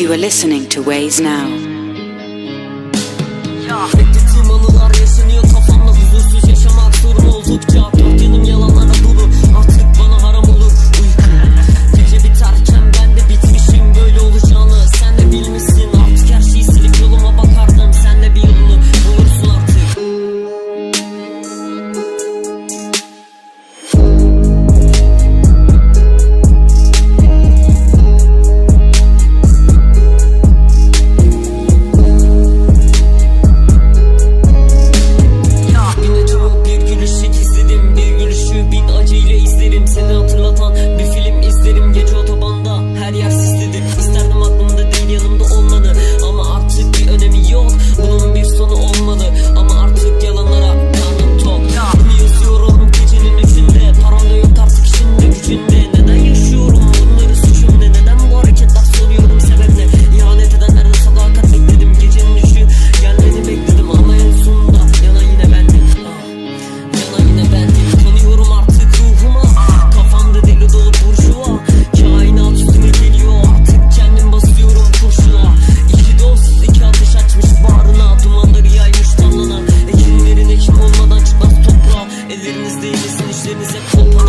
You are listening to Ways Now. Beklettiğim Görüşlerinize kullan